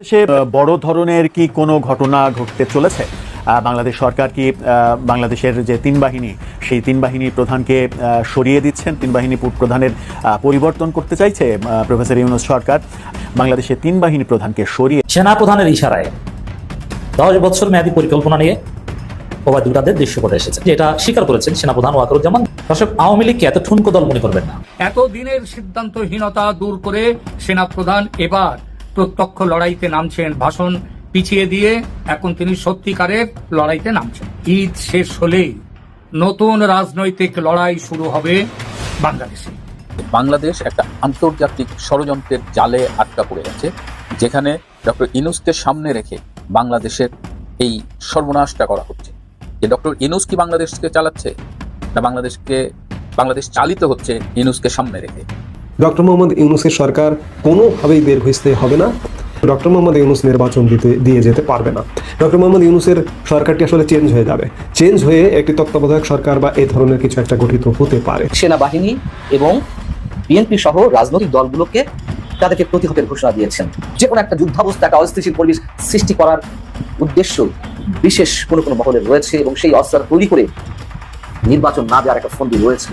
সে বড় ধরনের কি কোনো ঘটনা ঘটতে চলেছে? বাংলাদেশ সরকার কি বাংলাদেশের যে তিন বাহিনী সেই তিন বাহিনীর প্রধানকে সরিয়ে দিচ্ছেন? তিন বাহিনী প্রধানের পরিবর্তন করতে চাইছে প্রফেসর ইউনুস সরকার। বাংলাদেশের তিন বাহিনী প্রধানকে সরিয়ে সেনা প্রধানের ইশারায় দশ বছর মেয়াদী পরিকল্পনা নিয়ে ওবায়দুল কাদের দৃশ্যপটে এসেছে এটা স্বীকার করেছেন সেনাপ্রধান ওয়াকারুজ্জামান। দর্শক আওয়ামী লীগকে এত ঠুনকো দল মনে করবেন না? এতদিনের সিদ্ধান্তহীনতা দূর করে সেনাপ্রধান এবার প্রত্যক্ষ লড়াইতে নামছেন, ভাষণ পিছিয়ে দিয়ে এখন তিনি সত্যিকারের লড়াইতে নামছেন। ঈদ শেষ হলেই নতুন রাজনৈতিক লড়াই শুরু হবে বাংলাদেশে। বাংলাদেশ একটা আন্তর্জাতিক ষড়যন্ত্রের জালে আটকা পড়ে গেছে, যেখানে ডক্টর ইনুসকে সামনে রেখে বাংলাদেশের এই সর্বনাশটা করা হচ্ছে। যে ডক্টর ইনুস কি বাংলাদেশকে চালাচ্ছে? না, বাংলাদেশকে, বাংলাদেশ চালিত হচ্ছে ইনুসকে সামনে রেখে? ডক্টর মোহাম্মদ ইউনুসের সরকার কোনোভাবেই বের হইতে হবে না। ডক্টর মোহাম্মদ ইউনুস নির্বাচন দিতে দিয়ে যেতে পারবে না। ডক্টর মোহাম্মদ ইউনুসের সরকারটি আসলে চেঞ্জ হয়ে যাবে। চেঞ্জ হয়ে একটি তত্ত্বাবধায়ক সরকার বা এই ধরনের কিছু একটা গঠিত হতে পারে। সেনাবাহিনী এবং বিএনপি সহ রাজনৈতিক দলগুলোকে তাদেরকে প্রতিহতের ঘোষণা দিয়েছেন। যে কোনো একটা যুদ্ধাবস্থা একটা অস্থিতিশীল পরিবেশ সৃষ্টি করার উদ্দেশ্য বিশেষ কোনো কোনো মহলের রয়েছে এবং সেই অস্ত্র তৈরি করে নির্বাচন না দেওয়ার একটা ফন্দি রয়েছে।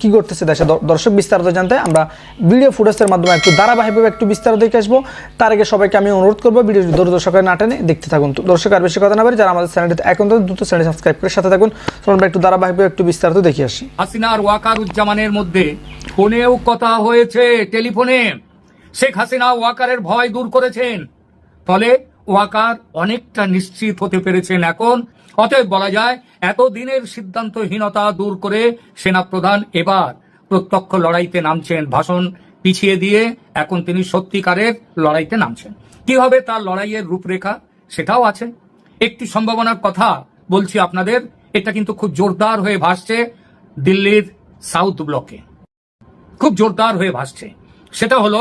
কি করতেছে দেশে? দর্শক বিস্তারিত জানতে আমরা ভিডিও ফুটেজের মাধ্যমে একটু ধারাবাহিকভাবে একটু বিস্তারিত দেখে আসব। তার আগে সবাইকে আমি অনুরোধ করব ভিডিও দূর দর্শকের না টেনে দেখতে থাকুন। তো দর্শক, আর বেশি কথা না পারি যারা আমাদের চ্যানেলটিতে এখন দ্রুত চ্যানেল সাবস্ক্রাইব করে সাথে থাকুন আমরা একটু ধারাবাহিকভাবে একটু বিস্তারিত দেখে আসি। হাসিনা আর ওয়াকারুজ্জামানের মধ্যে ফোনেও কথা হয়েছে, টেলিফোনে। শেখ হাসিনা ওয়াকারের ভয় দূর করেছেন। ফলে ওয়াকার অনেকটা নিশ্চিত হতে পেরেছেন এখন। অতএব বলা যায়, এতদিনের সিদ্ধান্তহীনতা দূর করে সেনাপ্রধান এবার প্রত্যক্ষ লড়াইতে নামছেন। ভাষণ পিছিয়ে দিয়ে এখন তিনি সত্যিকারের লড়াইতে নামছেন। কি হবে তার লড়াইয়ের রূপরেখা সেটাও আছে। একটি সম্ভাবনার কথা বলছি আপনাদের, এটা কিন্তু খুব জোরদার হয়ে ভাসছে দিল্লির সাউথ ব্লকে। খুব জোরদার হয়ে ভাসছে। সেটা হলো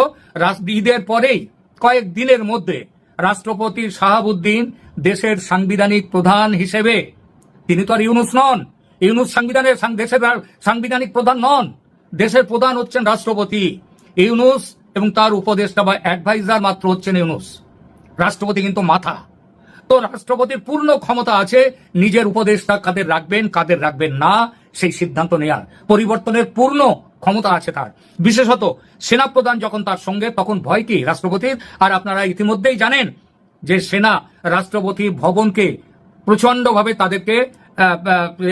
ঈদের পরেই কয়েক দিনের মধ্যে রাষ্ট্রপতি শাহাবুদ্দিন দেশের সাংবিধানিক প্রধান হিসেবে তিনি তো আর ইউনুস নন। ইউনুস সাংবিধানের দেশের সাংবিধানিক প্রধান নন। দেশের প্রধান হচ্ছেন রাষ্ট্রপতি। ইউনুস এবং তার উপদেষ্টা বা অ্যাডভাইজার মাত্র হচ্ছেন ইউনুস। রাষ্ট্রপতি কিন্তু মাথা। তো রাষ্ট্রপতির পূর্ণ ক্ষমতা আছে, নিজের উপদেষ্টা কাদের রাখবেন কাদের রাখবেন না, সেই সিদ্ধান্ত নেয়ার। পরিবর্তনের পূর্ণ ক্ষমতা আছে তার। বিশেষত সেনাপ্রধান যখন তার সঙ্গে, তখন ভয় কি রাষ্ট্রপতির? আর আপনারা ইতিমধ্যেই জানেন যে সেনা রাষ্ট্রপতি ভবনকে প্রচন্ডভাবে তাদেরকে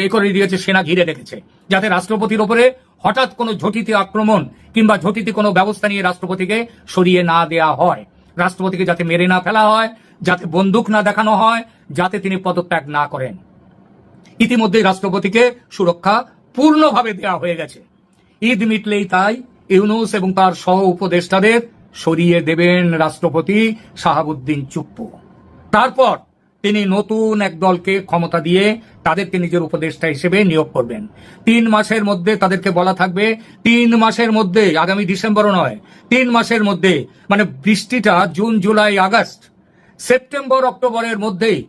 এ করে দিয়েছে, সেনা ঘিরে রেখেছে। যাতে রাষ্ট্রপতির ওপরে হঠাৎ কোনো ঝটিতে আক্রমণ কিংবা ঝটিতে কোনো ব্যবস্থা নিয়ে রাষ্ট্রপতিকে সরিয়ে না দেয়া হয়। রাষ্ট্রপতিকে যাতে মেরে না ফেলা হয়, যাতে বন্দুক না দেখানো হয়, যাতে তিনি পদত্যাগ না করেন। ইতিমধ্যেই রাষ্ট্রপতিকে সুরক্ষা পূর্ণভাবে দেওয়া হয়ে গেছে। ঈদ মিটলেই তাই, ইউনুস এবং তার সহ উপদেষ্টাদের সরিয়ে দেবেন রাষ্ট্রপতি শাহাবুদ্দিন চুপ্পু। তারপর তিনি নতুন এক দলকে ক্ষমতা দিয়ে তাদেরকে নিজের উপদেষ্টা হিসেবে নিয়োগ করবেন। তিন মাসের মধ্যে তাদেরকে বলা থাকবে, তিন মাসের মধ্যে, আগামী ডিসেম্বরও নয়, তিন মাসের মধ্যে মানে বৃষ্টিটা জুন, জুলাই, আগস্ট, সেপ্টেম্বর, অক্টোবরের মধ্যেই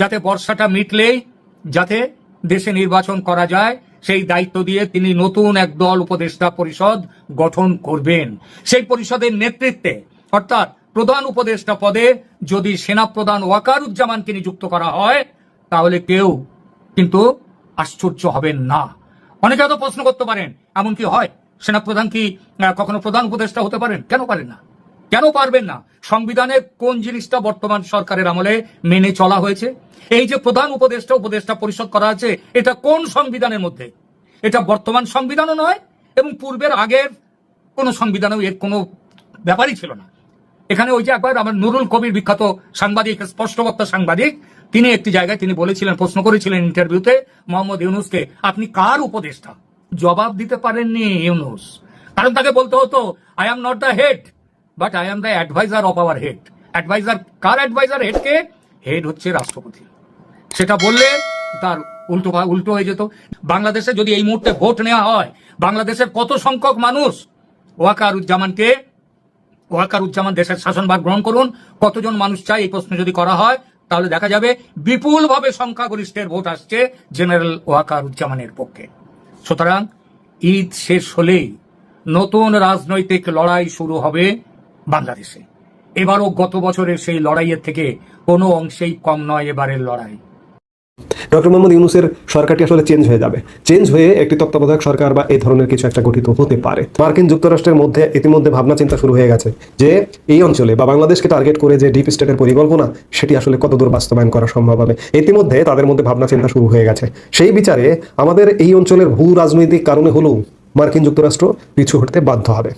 যাতে বর্ষাটা মিটলেই যাতে দেশে নির্বাচন করা যায় সেই দায়িত্ব দিয়ে তিনি নতুন এক দল উপদেষ্টা পরিষদ গঠন করবেন। সেই পরিষদের নেতৃত্বে, অর্থাৎ প্রধান উপদেষ্টা পদে যদি সেনা প্রধান ওয়াকারুজ্জামানকে নিযুক্ত করা হয়, তাহলে কেউ কিন্তু আশ্চর্য হবেন না। অনেকে হয়তো প্রশ্ন করতে পারেন, এমন কি হয়? সেনাপ্রধান কি কখনো প্রধান উপদেষ্টা হতে পারেন? কেন পারেন না? কেন পারবেন না? সংবিধানে কোন জিনিসটা বর্তমান সরকারের আমলে মেনে চলা হয়েছে? এই যে প্রধান উপদেষ্টা উপদেষ্টা পরিষদ করা আছে, এটা কোন সংবিধানের মধ্যে? এটা বর্তমান সংবিধানও নয় এবং পূর্বের আগের কোন সংবিধানেও এর কোনো ব্যাপারই ছিল না। এখানে ওই যে একবার আমার নুরুল কবির বিখ্যাত সাংবাদিক স্পষ্টবক্তা সাংবাদিক, তিনি একটি জায়গায় তিনি বলেছিলেন, প্রশ্ন করেছিলেন ইন্টারভিউতে, মোহাম্মদ ইউনুসকে, আপনি কার উপদেষ্টা? জবাব দিতে পারেননি ইউনুস। কারণ তাকে বলতে হতো I am not the head but I am the adviser of our head adviser car adviser হেডকে হেড হচ্ছে রাষ্ট্রপতি। সেটা বললে তার উল্টো উল্টো হয়ে যেত। বাংলাদেশে যদি এই মুহূর্তে ভোট নেওয়া হয়, বাংলাদেশের কত সংখ্যক মানুষ ওয়াকারুজ্জামানকে, ওয়াকারুজ্জামান দেশের শাসনভার গ্রহণ করুন, কতজন মানুষ চায় এই প্রশ্ন যদি করা হয়, তাহলে দেখা যাবে বিপুলভাবে সংখ্যাগরিষ্ঠের ভোট আসছে জেনারেল ওয়াকারুজ্জামানের পক্ষে। সুতরাং ঈদ শেষ হলেই নতুন রাজনৈতিক লড়াই শুরু হবে। বাংলাদেশে। এবারও গত বছরের সেই লড়াইয়ের থেকে কোনো অংশেই কম নয় এবারের লড়াই। ডক্টর মোহাম্মদ ইউনুসের সরকারটি আসলে চেঞ্জ হয়ে যাবে। চেঞ্জ হয়ে একটি তত্ত্বাবধায়ক সরকার বা এই ধরনের কিছু একটা গঠিত হতে পারে। মার্কিন যুক্তরাষ্ট্রের মধ্যে ইতিমধ্যে ভাবনা চিন্তা শুরু হয়ে গেছে যে এই অঞ্চলে বা বাংলাদেশকে টার্গেট করে যে ডিপ স্টেটের পরিকল্পনা, সেটি আসলে কতদূর বাস্তবায়ন করা সম্ভব হবে। ইতিমধ্যে তাদের মধ্যে ভাবনা চিন্তা শুরু হয়ে গেছে। সেই বিচারে আমাদের এই অঞ্চলের ভূ রাজনৈতিক কারণে হলেও মার্কিন যুক্তরাষ্ট্র পিছু হটতে বাধ্য হবে।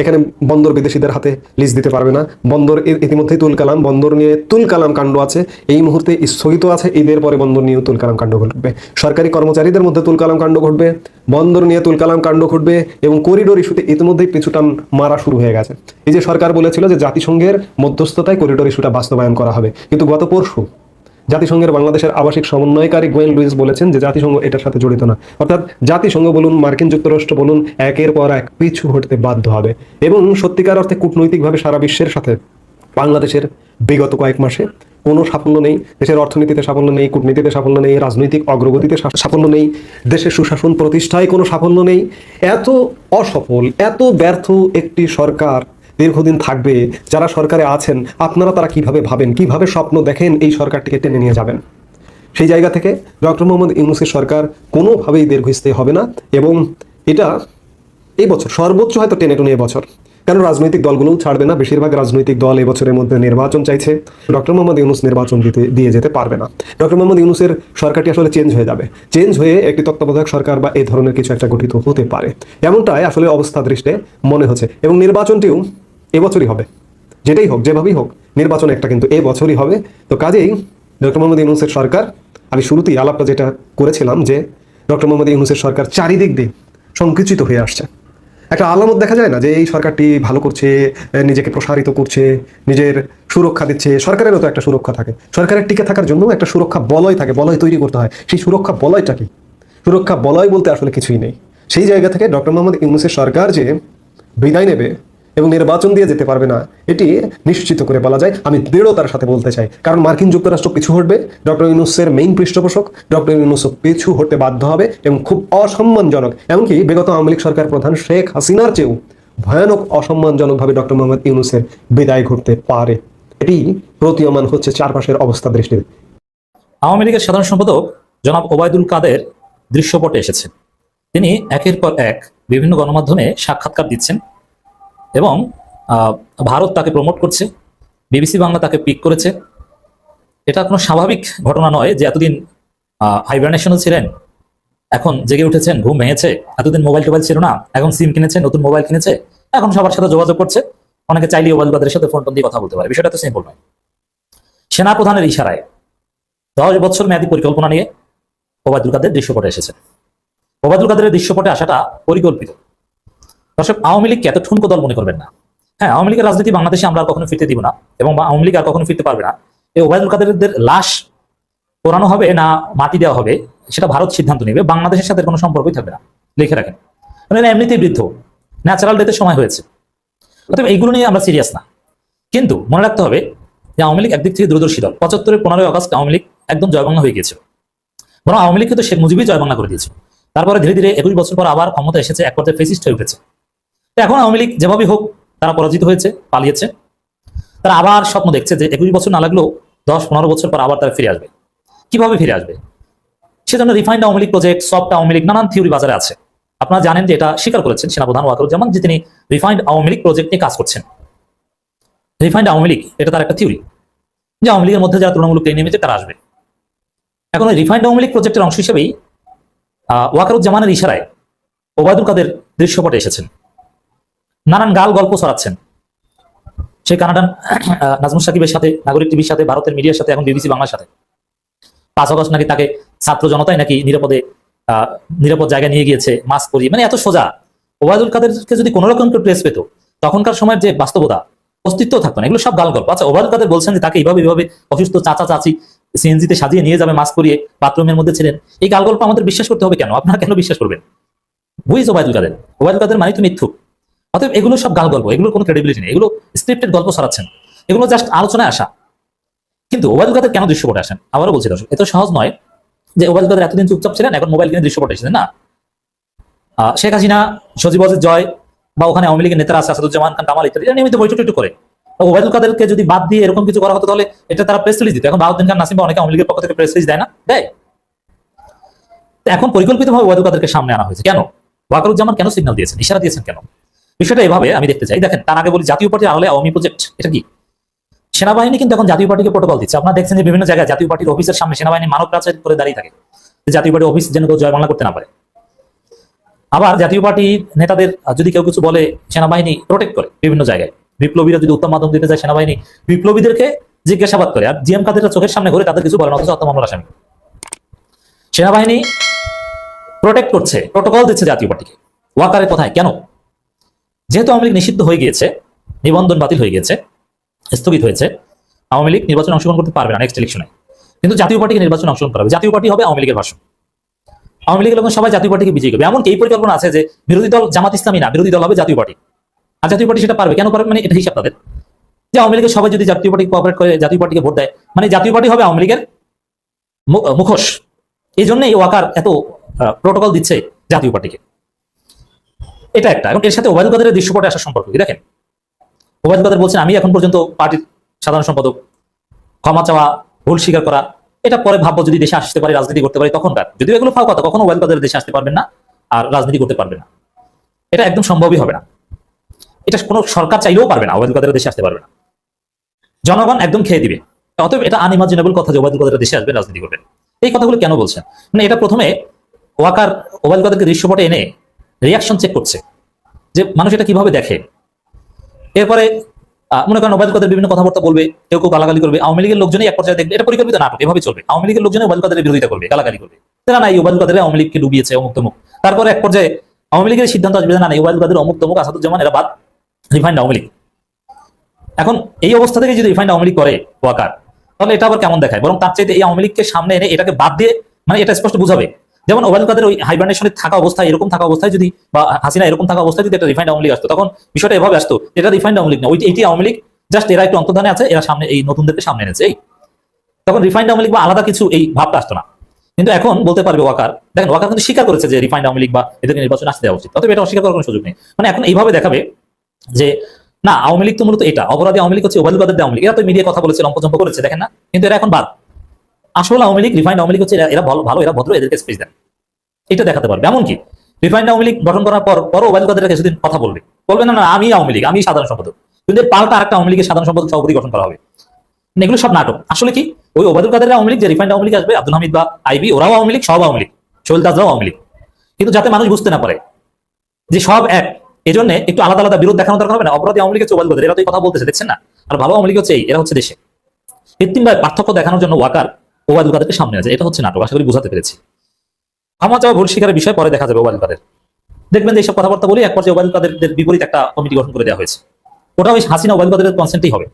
এখানে বন্দর বিদেশিদের হাতে লিজ দিতে পারবে না। বন্দর ইতিমধ্যেই তুলকালাম বন্দর নিয়ে তুলকালাম কাণ্ড আছে। এই মুহূর্তে স্থগিত আছে। ঈদের পরে বন্দর নিয়েও তুলকালাম কাণ্ড ঘটবে। সরকারি কর্মচারীদের মধ্যে তুলকালাম কাণ্ড ঘটবে। বন্দর নিয়ে তুলকালাম কাণ্ড ঘটবে এবং করিডোর ইস্যুতে ইতিমধ্যেই পিছুটান মারা শুরু হয়ে গেছে। এই যে সরকার বলেছিল যে জাতিসংঘের মধ্যস্থতায় করিডোর ইস্যুটা বাস্তবায়ন করা হবে। কিন্তু গত পরশু জাতিসংঘের বাংলাদেশের আবাসিক সমন্বয়কারী গোয়েন লুইস বলেছেন যে জাতিসংঘ এটার সাথে জড়িত না। অর্থাৎ জাতিসংঘ বলুন, মার্কিন যুক্তরাষ্ট্র বলুন, একের পর এক পিছু হটতে বাধ্য হবে। এবং সত্যিকার অর্থে কূটনৈতিকভাবে সারা বিশ্বের সাথে বাংলাদেশের বিগত কয়েক মাসে কোনো সাফল্য নেই। দেশের অর্থনীতিতে সাফল্য নেই, কূটনীতিতে সাফল্য নেই, রাজনৈতিক অগ্রগতিতে সাফল্য নেই, দেশের সুশাসন প্রতিষ্ঠায় কোনো সাফল্য নেই। এত অসফল, এত ব্যর্থ একটি সরকার দীর্ঘদিন থাকবে, যারা সরকারে আছেন, আপনারা তারা কীভাবে ভাবেন, কীভাবে স্বপ্ন দেখেন এই সরকারটিকে টেনে নিয়ে যাবেন? সেই জায়গা থেকে ডক্টর মোহাম্মদ ইউনুসের সরকার কোনোভাবেই দীর্ঘস্থায়ী হবে না এবং এটা এই বছর সর্বোচ্চ হয়তো টেনে টুনে বছর। কারণ রাজনৈতিক দলগুলোও ছাড়বে না, বেশিরভাগ রাজনৈতিক দল এবছরের মধ্যে নির্বাচন চাইছে। ডক্টর মোহাম্মদ ইউনুস নির্বাচন দিতে, দিয়ে যেতে পারবে না। ডক্টর মোহাম্মদ ইউনুসের সরকারটি আসলে চেঞ্জ হয়ে যাবে। চেঞ্জ হয়ে একটি তত্ত্বাবধায়ক সরকার বা এই ধরনের কিছু একটা গঠিত হতে পারে। এমনটাই আসলে অবস্থা দৃষ্টে মনে হচ্ছে। এবং নির্বাচনটিও এবছরই হবে। যেটাই হোক, যেভাবেই হোক, নির্বাচন একটা কিন্তু এ বছরই হবে। তো কাজেই ডক্টর মোহাম্মদ ইউনুসের সরকার, আমি শুরুতেই আলাপটা যেটা করেছিলাম যে, ডক্টর মোহাম্মদ ইউনুসের সরকার চারিদিক দিয়ে সংকুচিত হয়ে আসছে। একটা আলামত দেখা যায় না যে, এই সরকারটি ভালো করছে, নিজেকে প্রসারিত করছে, নিজের সুরক্ষা দিচ্ছে। সরকারেরও তো একটা সুরক্ষা থাকে। সরকারের টিকে থাকার জন্য একটা সুরক্ষা বলয় থাকে, বলয় তৈরি করতে হয়। সেই সুরক্ষা বলয়টা কি? সুরক্ষা বলয় বলতে আসলে কিছুই নেই। সেই জায়গা থেকে ডক্টর মোহাম্মদ ইউনুসের সরকার যে বিদায় নেবে এবং নির্বাচন দিয়ে যেতে পারবে না, এটি নিশ্চিত করে বলা যায়। আমি দৃঢ়তার সাথে বলতে চাই, কারণ মার্কিন যুক্তরাষ্ট্র পিছু হটবে। ডক্টর ইউনুসের মেইন পৃষ্ঠপোষক ডক্টর ইউনুস পিছু হটতে বাধ্য হবে এবং খুব অসম্মানজনক, এমনকি বিগত আওয়ামী লীগ সরকার প্রধান শেখ হাসিনার চেয়েও ভয়ানক অসম্মানজনকভাবে ডক্টর মোহাম্মদ ইউনুসের বিদায় ঘটতে পারে। এটি প্রতীয়মান হচ্ছে চারপাশের অবস্থা দৃষ্টিতে। আওয়ামী লীগের সাধারণ সম্পাদক জনাব ওবায়দুল কাদের দৃশ্যপটে এসেছেন। তিনি একের পর এক বিভিন্ন গণমাধ্যমে সাক্ষাৎকার দিচ্ছেন। এবং ভারত তাকে প্রমোট করছে বিবিসি বাংলা তাকে পিক করেছে। এটা কোনো স্বাভাবিক ঘটনা নয় যে এতদিন হাইব্রানেশনও ছিলেন, এখন জেগে উঠেছেন, ঘুম ভেঙেছে, এতদিন মোবাইল টোবাইল ছিল না, এখন সিম কিনেছে, নতুন মোবাইল কিনেছে, এখন সবার সাথে যোগাযোগ করছে। অনেকে চাইলে ওবায়দুল কাদের সাথে ফোন টোন দিয়ে কথা বলতে পারে, বিষয়টা তো সিম্পল নয়। সেনাপ্রধানের ইশারায় দশ বছর মেয়াদী পরিকল্পনা নিয়ে ওবায়দুল কাদের দৃশ্যপটে এসেছেন। ওবায়দুল কাদের দৃশ্যপটে আসাটা পরিকল্পিত। দর্শক, আওয়ামী লীগকে এত ঠুনকো দল মনে করবেন না। হ্যাঁ আওয়ামী লীগের রাজনীতি বাংলাদেশে আমরা আর কখনো ফিরতে দিব না এবং আওয়ামী লীগ আর কখনো ফিরতে পারবে না। এই ওবায়দুল কাদেরদের লাশ পোড়ানো হবে না মাটি দেওয়া হবে, সেটা ভারত সিদ্ধান্ত নেবে। বাংলাদেশের সাথে কোনো সম্পর্কই থাকবে না, লিখে রাখেন। মানে এমনিতেই বৃদ্ধ ন্যাচারাল ডেথের সময় হয়েছে। অতএব এইগুলো নিয়ে আমরা সিরিয়াস না। কিন্তু মনে রাখতে হবে যে আওয়ামী লীগ একদিক থেকে দূরদর্শী দল। পঁচাত্তরের পনেরোই আগস্ট আওয়ামী লীগ একদম জয়বাংলা হয়ে গিয়েছিল। বরং আওয়ামী লীগ কিন্তু শেখ মুজিবই জয়বাংলা করে দিয়েছে তারপরে ধীরে ধীরে একুশ বছর পর আবার ক্ষমতা এসেছে, এক পর্যায়ে ফেসিস্ট হয়ে উঠেছে। তো এখন আওয়ামী লীগ যেভাবে হোক তারা পরাজিত হয়েছে, পালিয়েছে। তারা আবার স্বপ্ন দেখছে যে একুশ বছর না লাগলেও দশ পনেরো বছর পর আবার তারা ফিরে আসবে। কীভাবে ফিরে আসবে? সেজন্য refined Awami League project soft Awami League, নানান থিওরি বাজারে আছে। আপনারা জানেন যে এটা স্বীকার করেছেন সেনাপ্রধান ওয়াকারুজ্জামান যে তিনি রিফাইন্ড আওয়ামী লীগ প্রজেক্ট নিয়ে কাজ করছেন। রিফাইন্ড আওয়ামী লীগ, এটা তার একটা থিওরি যে আওয়ামী লীগের মধ্যে যারা তৃণমূল টেনে নেমেছে তারা আসবে। এখন ওই রিফাইন্ড আওয়ামী লীগ প্রজেক্টের অংশ হিসেবেই ওয়াকারুজ্জামানের ইশারায় ওবায়দুল কাদের দৃশ্যপটে এসেছেন। নানান গাল গল্প ছড়াচ্ছেন। সেই কানাডান নাজমুল সাকিবের সাথে, নাগরিক টিভির সাথে, ভারতের মিডিয়ার সাথে, এখন বিবিসি বাংলার সাথে। পাঁচ আগস্ট নাকি তাকে ছাত্র জনতাই নাকি নিরাপদে নিরাপদ জায়গায় নিয়ে গিয়েছে মাস্ক পরিয়ে মানে এত সোজা। ওবায়দুল কাদেরকে যদি কোনো রকম প্রেস পেত, তখনকার সময়ের যে বাস্তবতা অস্তিত্ব থাকতো না। এগুলো সব গাল গল্প। আচ্ছা ওবায়দুল কাদের বলছেন যে তাকে এইভাবে এইভাবে অসুস্থ চাচা, চাচি সিএনজিতে সাজিয়ে নিয়ে যাবে মাস্ক পরিয়ে বাথরুমের মধ্যে ছিলেন। এই গাল গল্প আমাদের বিশ্বাস করতে হবে কেন? আপনারা কেন বিশ্বাস করবেন? বুঝিস ওবায়দুল কাদের? ওবায়দুল কাদের মানে তো মিথ্যুক। অতএব এগুলো সব গাল গল্প, এগুলোর কোনো ক্রেডিবিলিটি নেই, এগুলো স্ক্রিপ্টেড গল্প ছড়াচ্ছেন এগুলো জাস্ট আলোচনায় আসা। কিন্তু ওবায়দুল কাদের কেন দৃশ্যপটে আসেন? আবারও বলছি দর্শক, এত সহজ নয় যে ওবায়দুল কাদের এতদিন চুপচাপ ছিলেন, এখন মোবাইল কিনে দৃশ্যপটে এসেছেন, না। শেখ হাসিনা, সজীব জয়, বা ওখানে আওয়ামী লীগের নেতারা আছে, আসাদুজ্জামান খান, কামাল ইত্যাদি নিয়মিত বৈঠক টৈঠক করে। ওবায়দুল কাদেরকে যদি বাদ দিয়ে এরকম কিছু করা হতো, তাহলে এটা তারা প্রেস রিলিজ দিত। এখন বাউদ্দিন খান, নাসিম বা অনেকে আওয়ামী লীগের পক্ষ থেকে প্রেস রিলিজ দেয় না, দেয়। এখন পরিকল্পিতভাবে ওবায়দুল কাদেরকে সামনে আনা হয়েছে। কেন? ওয়াকারুজ্জামান কেন সিগন্যাল দিয়েছেন? ইশারা দিয়েছেন কেন? বিষয়টা এভাবে আমি দেখতে চাই। দেখেন, তার আগে বলি, জাতীয় পার্টির আড়ালে আওয়ামী প্রজেক্ট এটা কি? সেনাবাহিনী কিন্তু এখন জাতীয় পার্টিকে প্রোটোকল দিচ্ছে। আপনারা দেখছেন যে বিভিন্ন জায়গায় জাতীয় পার্টির অফিসের সামনে সেনাবাহিনী মানব প্রাচীর করে দাঁড়িয়ে থাকে। জাতীয় পার্টি অফিস যেন কেউ জয় বাংলা করতে না পারে। আবার জাতীয় পার্টি নেতাদের যদি কেউ কিছু বলে, সেনাবাহিনী প্রোটেক্ট করে বিভিন্ন জায়গায়। বিপ্লবীরা যদি উত্তম মাধ্যম দিতে যায়, সেনাবাহিনী বিপ্লবীদেরকে জিজ্ঞাসাবাদ করে। আর জিএম কাদেরটা চোখের সামনে ঘুরে তাদের কিছু বলে না অথচ হত্যা মামলার আসামি সেনাবাহিনী প্রোটেক্ট করছে প্রোটোকল দিচ্ছে জাতীয় পার্টিকে। ওয়াকারের কথায়? কেন? যেহেতু আওয়ামী লীগ নিষিদ্ধ হয়ে গিয়েছে, নিবন্ধন বাতিল হয়ে গিয়েছে, স্থগিত হয়েছে, আওয়ামী লীগ নির্বাচনে অংশগ্রহণ করতে পারবে না নেক্সট ইলেকশনে কিন্তু জাতীয় পার্টিকে নির্বাচনে অংশগ্রহণ করাবে জাতীয় পার্টি হবে আওয়ামী লীগের ভাষণ। আওয়ামী লীগের লোক সবাই জাতীয় পার্টিকে বিজয়ী করবে। এমনকি এই পরিকল্পনা আছে যে বিরোধী দল জামাত ইসলামী না, বিরোধী দল হবে জাতীয় পার্টি। আর জাতীয় পার্টি সেটা পারবে। কেন পারবে মানে এটা হিসাব তাদের। যে আওয়ামী লীগের সবাই যদি জাতীয় পার্টি কোঅপারেট করে, জাতীয় পার্টিকে ভোট দেয় মানে জাতীয় পার্টি হবে আওয়ামী লীগের মুখোশ। এই জন্যই ওয়াকার এত প্রোটোকল দিচ্ছে জাতীয় পার্টিকে। এটা একটা। এবং এর সাথে ওবায়দুল কাদের দৃশ্যপটে আসার সম্পর্ক কি? দেখেন, ওবায়দুল কাদের বলছেন, আমি এখন পর্যন্ত পার্টির সাধারণ সম্পাদক, ক্ষমা চাওয়া, ভুল স্বীকার করা, এটা পরে ভাববো যদি দেশে আসতে পারি, রাজনীতি করতে পারি, তখন কার যদিও এগুলো ফাও কথা, কখনো ওবায়দুল কাদের দেশে আসতে পারবেন না আর রাজনীতি করতে পারবেন না। এটা একদম সম্ভবই হবে না। এটা কোনো সরকার চাইলেও পারবে না, ওবায়দুল কাদের দেশে আসতে পারবে না। জনগণ একদম খেয়ে দিবে। অতএব এটা আনইমাজিনেবল কথা যে ওবায়দুল কাদের দেশে আসবে রাজনীতি করবেন। এই কথাগুলো কেন বলছেন? মানে এটা প্রথমে ওয়াকার, ওবায়দুল কাদেরকে দৃশ্যপটে এনে রিয়াকশন চেক করছে। যে মানুষ এটা কীভাবে দেখে? এরপরে মনে করেন ওবায়দুল কাদের বিভিন্ন কথাবার্তা বলবে, কেউ কেউ গালাগালি করবে, আওয়ামী লীগের লোকজনই এক পর্যায়ে দেখবে, এটা পরিকল্পিত নাটক, এভাবে চলবে। আওয়ামী লীগের লোকজনই ওবায়দুল কাদের বিরোধিতা করবে, গালাগালি করবে। তারা না এই ওবায়দুল কাদের আওয়ামী লীগকে ডুবিয়েছে অমুক তমুক। তারপরে এক পর্যায়ে, আওয়ামী লীগের সিদ্ধান্ত আসবে না না, এই ওবায়দুল কাদের অমুক তমুক আসাদুজ্জামান, এরা বাদ রিফাইন্ড আওয়ামী লীগ। এখন এই অবস্থা থেকে যদি রিফাইন্ড আওয়ামী লীগ করে, ওয়াকার, তাহলে এটা আবার কেমন দেখায়? বরং তার চাইতে এই আওয়ামী লীগকে সামনে এনে এটাকে বাদ দিয়ে মানে এটা স্পষ্ট বুঝাবে। যেমন ওবায়দুল কাদের ওই হাইবারনেশনে থাকা অবস্থায়, এরকম থাকা অবস্থায় যদি বা হাসিনা এরকম থাকা অবস্থায় যদি একটা রিফাইন্ড আওয়ামী লীগ আসতো, তখন বিষয়টা এভাবে আসতো, এটা রিফাইন্ড আওয়ামী লীগ না, ওই এটি আওয়ামী লীগ জাস্ট এরা একটু অন্তর্ধানে আছে, এরা সামনে, এই নতুনদেরকে সামনে এনেছে, এই। তখন রিফাইন্ড আওয়ামী লীগ বা আলাদা কিছু এই ভাবটা আসতো না। কিন্তু এখন বলতে পারবে ওয়াকার, দেখেন ওয়াকার কিন্তু স্বীকার করেছে যে রিফাইন্ড আওয়ামী লীগ বা এদেরকে নির্বাচন আসতে দেওয়া উচিত, অতএব এটা অস্বীকার করার কোনো সুযোগ নেই। মানে এখন এইভাবে দেখাবে যে, না, আওয়ামী লীগ তো মূলত এটা, অপরাধী আওয়ামী লীগ হচ্ছে ওবায়দুল কাদের আওয়ামী লীগ, এরা তো মিডিয়া কথা বলেছে লম্পজম্প করেছে, দেখেন না, কিন্তু এরা এখন বাদ। আসল আওয়ামী লীগ রিফাইন্ড আওয়ামী লীগ হচ্ছে এরা- ভালো ভালো, এরা ভদ্র, এদেরকে স্পেস দেন এটা দেখাতে পারবে। এমনকি রিফাইন্ড আওয়ামী লীগ গঠন করার পর পর ওবায়দুল কাদের কিছুদিন কথা বলবে। বলবে, না না, আমি আওয়ামী লীগ, আমি সাধারণ সম্পাদক। কিন্তু পাল্টা আরেকটা আওয়ামী লীগের সাধারণ সম্পাদক সভাপতি গঠন করা হবে। মানে এগুলো সব নাটক। আসলে কি? ওই ওবায়দুল কাদের আওয়ামী লীগ, যে রিফাইন্ড আওয়ামী লীগ আসবে, আব্দুল হামিদ বা আইবি, ওরাও আওয়ামী লীগ, সব আওয়ামী লীগ শৈল তাজরাও আওয়ামী লীগ। কিন্তু যাতে মানুষ বুঝতে না পারে যে সব এক এই জন্য একটু আলাদা আলাদা বিরোধ দেখানো দরকার হবে না। অপরাধী আওয়ামী লীগের ওবায়দুল কাদের, এরা তো কথা বলতেছে, দেখছেন না? আর ভালো আওয়ামী লীগ হচ্ছে এই, এরা হচ্ছে দেশে। কৃত্রিম ভাবে পার্থক্য দেখানোর জন্য ওয়াকার ওবায়দুল কাদেরকে সামনে আছে। এটা হচ্ছে নাটক, আশা করি বুঝাতে পেরেছি। ক্ষমা চাওয়া ভুল স্বীকারের বিষয়, পরে দেখা যাবে ওবায়দুল কাদের। দেখবেন যে এইসব কথাবার্তা বলি এক পর্যায়ে ওবায়দুল কাদের বিপরীত একটা কমিটি গঠন করে দেওয়া হয়েছে। ওটা ওই হাসিনা ওবায়দুল কাদের কনসেন্টই হবে।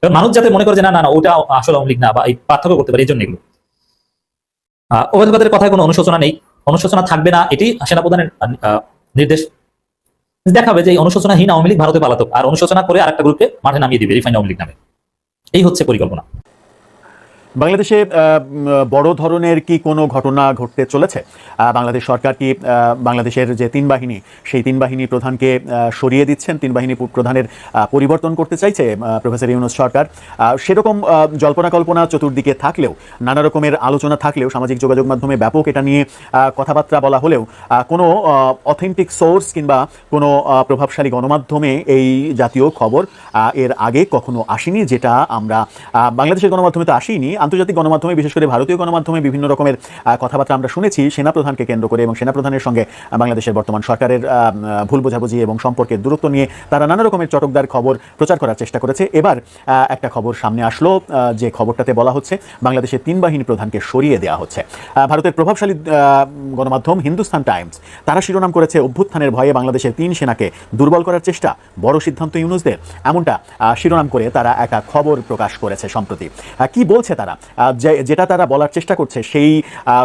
কারণ মানুষ যাতে মনে করে যে না না ওটা আসলে আওয়ামী লীগ না, বা এই পার্থক্য করতে পারে, এই জন্য এগুলো। ওবায়দুল কাদের কথায় কোনো অনুশোচনা নেই। অনুশোচনা থাকবে না, এটি সেনাপ্রধানের নির্দেশ। দেখাবে যে অনুশোচনাহীন আওয়ামী লীগ ভারতে পালাতক, আর অনুশোচনা করে আরেকটা গ্রুপকে মাঠে নামিয়ে দিবে রিফাইন আওয়ামী লীগ নামে। এই হচ্ছে পরিকল্পনা। বাংলাদেশে বড় ধরনের কি কোনো ঘটনা ঘটতে চলেছে? বাংলাদেশ সরকার কি বাংলাদেশের যে তিন বাহিনী, সেই তিন বাহিনী প্রধানকে সরিয়ে দিচ্ছেন? তিন বাহিনী প্রধানের পরিবর্তন করতে চাইছে প্রফেসর ইউনুস সরকার। সেরকম জল্পনা কল্পনা চতুর্দিকে থাকলেও, নানা রকমের আলোচনা থাকলেও, সামাজিক যোগাযোগ মাধ্যমে ব্যাপক এটা নিয়ে কথাবার্তা বলা হলেও কোনো অথেন্টিক সোর্স কিংবা কোনো প্রভাবশালী গণমাধ্যমে এই জাতীয় খবর এর আগে কখনো আসেনি, যেটা আমরা বাংলাদেশের গণমাধ্যমে তো আসেনি আন্তর্জাতিক গণমাধ্যমে, বিশেষ করে ভারতীয় গণমাধ্যমে বিভিন্ন রকমের কথাবার্তা আমরা শুনেছি। সেনাপ্রধানকে কেন্দ্র করে এবং সেনাপ্রধানের সঙ্গে বাংলাদেশের বর্তমান সরকারের ভুল বোঝাবুঝি এবং সম্পর্কের দূরত্ব নিয়ে তারা নানা রকমের চটকদার খবর প্রচার করার চেষ্টা করেছে। এবার একটা খবর সামনে আসলো যে খবরটাতে বলা হচ্ছে, বাংলাদেশের তিন বাহিনী প্রধানকে সরিয়ে দেওয়া হচ্ছে। ভারতের প্রভাবশালী গণমাধ্যম হিন্দুস্তান টাইমস, তারা শিরোনাম করেছে অভ্যুত্থানের ভয়ে বাংলাদেশের তিন সেনাকে দুর্বল করার চেষ্টা, বড় সিদ্ধান্ত ইউনুসদের। এমনটা শিরোনাম করে তারা একটা খবর প্রকাশ করেছে সম্প্রতি। কি বলছে তারা? যে- যেটা তারা বলার চেষ্টা করছে, সেই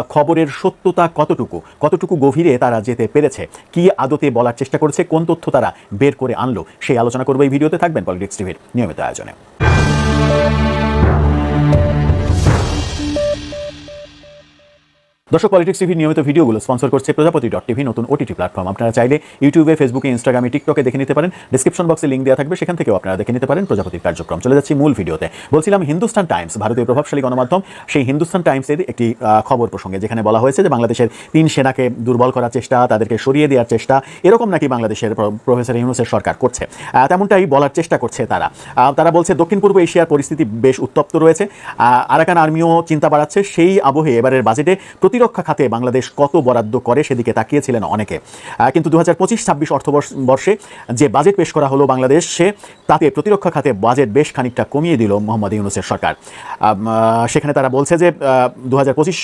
খবরের সত্যতা কতটুকু? কতটুকু গভীরে তারা যেতে পেরেছে? কি আদতে বলার চেষ্টা করেছে? কোন তথ্য তারা বের করে আনলো? সেই আলোচনা করব এই ভিডিওতে। থাকবেন পলিটিক্স টিভির নিয়মিত আয়োজনে। দর্শক পলিটিক্স টিভির নিয়মিত ভিডিওগুলো স্পন্সর করছে প্রজাপতি ডট টিভি নতুন ওটিটি প্ল্যাটফর্ম আপনারা চাইলে ইউটিউবে ফেসবুকে ইনস্টাগ্রামে টিকটকে দেখে নিতে পারেন। ডিসক্রিপশন বক্সে লিঙ্ক দেওয়া থাকবে, সেখান থেকেও আপনারা দেখে নিতে পারেন প্রজাপতির কার্যক্রম। চলে যাচ্ছি মূল ভিডিওতে। বলছিলাম হিন্দুস্তান টাইমস ভারতীয় প্রভাবশালী গণমাধ্যম, সেই হিন্দুস্তান টাইমসের একটি খবর প্রসঙ্গে, যেখানে বলা হয়েছে যে বাংলাদেশের তিন সেনাকে দুর্বল করার চেষ্টা, তাদেরকে সরিয়ে দেওয়ার চেষ্টা, এরকম নাকি বাংলাদেশের প্রফেসর ইউনুসের সরকার করছে। তেমনটাই বলার চেষ্টা করছে তারা। তারা বলছে, দক্ষিণ পূর্ব এশিয়ার পরিস্থিতি বেশ উত্তপ্ত রয়েছে। আরাকান আর্মিও চিন্তা বাড়াচ্ছে। সেই আবহে এবারের বাজেটে প্রতিরক্ষা খাতে বাংলাদেশ কত বরাদ্দ করে সেদিকে তাকিয়েছিলেন অনেকে। কিন্তু দু হাজার পঁচিশ, ছাব্বিশ অর্থবর্ষে যে বাজেট পেশ করা হলো বাংলাদেশে, তাতে প্রতিরক্ষা খাতে বাজেট বেশ খানিকটা কমিয়ে দিল মোহাম্মদ ইউনুসের সরকার। সেখানে তারা বলছে যে দু হাজার পঁচিশ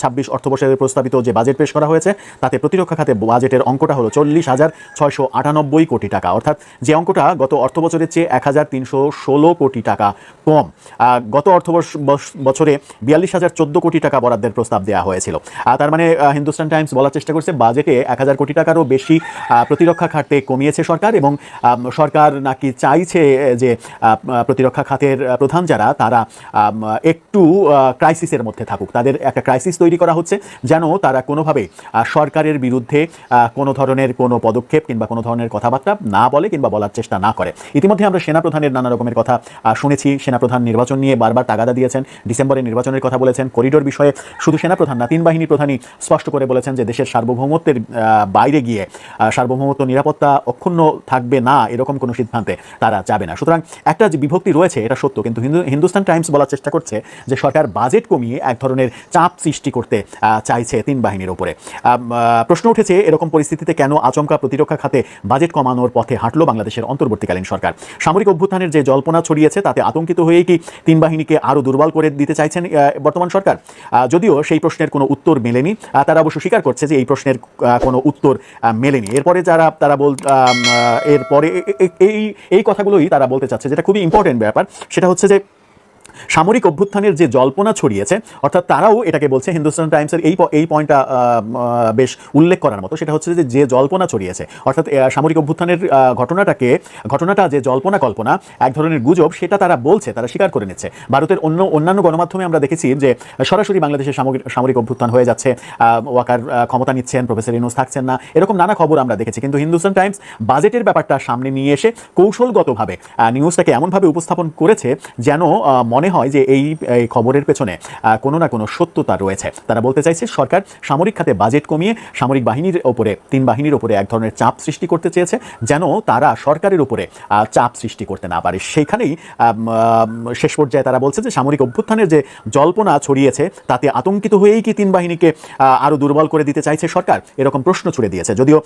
ছাব্বিশ অর্থবর্ষের প্রস্তাবিত যে বাজেট পেশ করা হয়েছে, তাতে প্রতিরক্ষা খাতে বাজেটের অঙ্কটা হলো চল্লিশ হাজার ছয়শো আটানব্বই কোটি টাকা। অর্থাৎ যে অঙ্কটা গত অর্থ বছরের চেয়ে এক হাজার তিনশো ষোলো কোটি টাকা কম। গত অর্থবর্ষ বছরে বিয়াল্লিশ হাজার চোদ্দ কোটি টাকা বরাদ্দের প্রস্তাব দেওয়া হয়েছিল। তার মানে হিন্দুস্তান টাইমস বলার চেষ্টা করছে, বাজেটে এক হাজার কোটি টাকারও বেশি প্রতিরক্ষা খাতে কমিয়েছে সরকার এবং সরকার নাকি চাইছে যে প্রতিরক্ষা খাতের প্রধান যারা, তারা একটু ক্রাইসিসের মধ্যে থাকুক। তাদের একটা ক্রাইসিস তৈরি করা হচ্ছে, যেন তারা কোনোভাবে সরকারের বিরুদ্ধে কোনো ধরনের কোনো পদক্ষেপ কিংবা কোনো ধরনের কথাবার্তা না বলে কিংবা বলার চেষ্টা না করে। ইতিমধ্যে আমরা সেনাপ্রধানের নানা রকমের কথা শুনেছি। সেনাপ্রধান নির্বাচন নিয়ে বারবার তাগাদা দিয়েছেন। ডিসেম্বরে নির্বাচনের কথা বলেছেন। করিডোর বিষয়ে শুধু সেনাপ্রধান না, তিন বাহিনী প্রধানই স্পষ্ট করে বলেছেন যে দেশের সার্বভৌমত্বের বাইরে গিয়ে সার্বভৌমত্ব নিরাপত্তা অক্ষুণ্ণ থাকবে না, এরকম কোনো সিদ্ধান্তে তারা যাবে না। সুতরাং একটা যে বিভক্তি রয়েছে, এটা সত্য। কিন্তু হিন্দু- হিন্দুস্তান টাইমস বলার চেষ্টা করছে যে সরকার বাজেট কমিয়ে এক ধরনের চাপ সৃষ্টি করতে চাইছে তিন বাহিনীর উপরে প্রশ্ন উঠেছে, এরকম পরিস্থিতিতে কেন আচমকা প্রতিরক্ষা খাতে বাজেট কমানোর পথে হাঁটলো বাংলাদেশের অন্তর্বর্তীকালীন সরকার? সামরিক অভ্যুত্থানের যে জল্পনা ছড়িয়েছে, তাতে আতঙ্কিত হয়েই কি তিন বাহিনীকে আরও দুর্বল করে দিতে চাইছেন বর্তমান সরকার? যদিও সেই প্রশ্নের কোনো উত্তর মেলেনি। আহ, তারা অবশ্য স্বীকার করছে যে এই প্রশ্নের কোনো উত্তর মেলেনি। এরপরে যারা তারা বল এরপরে এই এই কথাগুলোই তারা বলতে চাচ্ছে যেটা খুবই ইম্পর্টেন্ট ব্যাপার। সেটা হচ্ছে যে সামরিক অভ্যুত্থানের যে জল্পনা ছড়িয়েছে অর্থাৎ তারাও এটাকে বলছে হিন্দুস্তান টাইমসের এই এই পয়েন্টটা বেশ উল্লেখ করার মতো। সেটা হচ্ছে যে যে জল্পনা ছড়িয়েছে অর্থাৎ সামরিক অভ্যুত্থানের ঘটনাটাকে ঘটনাটা যে জল্পনা কল্পনা এক ধরনের গুজব সেটা তারা বলছে তারা স্বীকার করে নিচ্ছে। ভারতের অন্য অন্যান্য গণমাধ্যমে আমরা দেখেছি যে সরাসরি বাংলাদেশের সামরিক সামরিক অভ্যুত্থান হয়ে যাচ্ছে ওয়াকার ক্ষমতা নিচ্ছেন প্রফেসর ইনুস থাকছেন না এরকম নানা খবর আমরা দেখেছি। কিন্তু হিন্দুস্তান টাইমস বাজেটের ব্যাপারটা সামনে নিয়ে এসে কৌশলগতভাবে নিউজটাকে এমনভাবে উপস্থাপন করেছে যেন আহ, মনে হয় যে এই খবরের পেছনে কোনো না কোনো সত্যতা রয়েছে। তারা বলতে চাইছে সরকার সামরিক খাতে বাজেট কমিয়ে সামরিক বাহিনীর ওপরে তিন বাহিনীর ওপরে এক ধরনের চাপ সৃষ্টি করতে চেয়েছে যেন তারা সরকারের উপরে চাপ সৃষ্টি করতে না পারে। আম, শেষ পর্যায়ে তারা বলছে যে সামরিক অভ্যুত্থানের যে জল্পনা ছড়িয়েছে তাতে আতঙ্কিত হয়েই কি তিন বাহিনীকে আহ, আরও দুর্বল করে দিতে চাইছে সরকার? এরকম প্রশ্ন ছুড়ে দিয়েছে। যদিও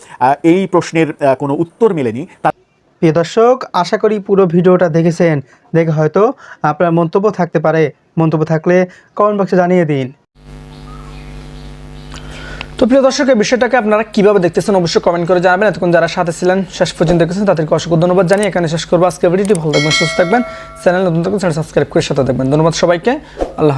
এই প্রশ্নের কোনো উত্তর মেলেনি তা প্রিয় দর্শক, আশা করি পুরো ভিডিওটা দেখেছেন। দেখে হয়তো আপনার মন্তব্য থাকতে পারে। মন্তব্য থাকলে কমেন্ট বক্সে জানিয়ে দিন। তো প্রিয় দর্শক, এই বিষয়টাকে আপনারা কীভাবে দেখতেছেন অবশ্যই কমেন্ট করে জানাবেন। এতক্ষণ যারা সাথে ছিলেন, শেষ পর্যন্ত দেখেছেন, তাদেরকে অসংখ্য ধন্যবাদ জানিয়ে এখানে শেষ করব। আজকে ভিডিওটি ভালো থাকবেন সুস্থ থাকবেন চ্যানেল নতুন থাকবেন সাবস্ক্রাইব করে সাথে দেখবেন ধন্যবাদ সবাইকে। আল্লাহ।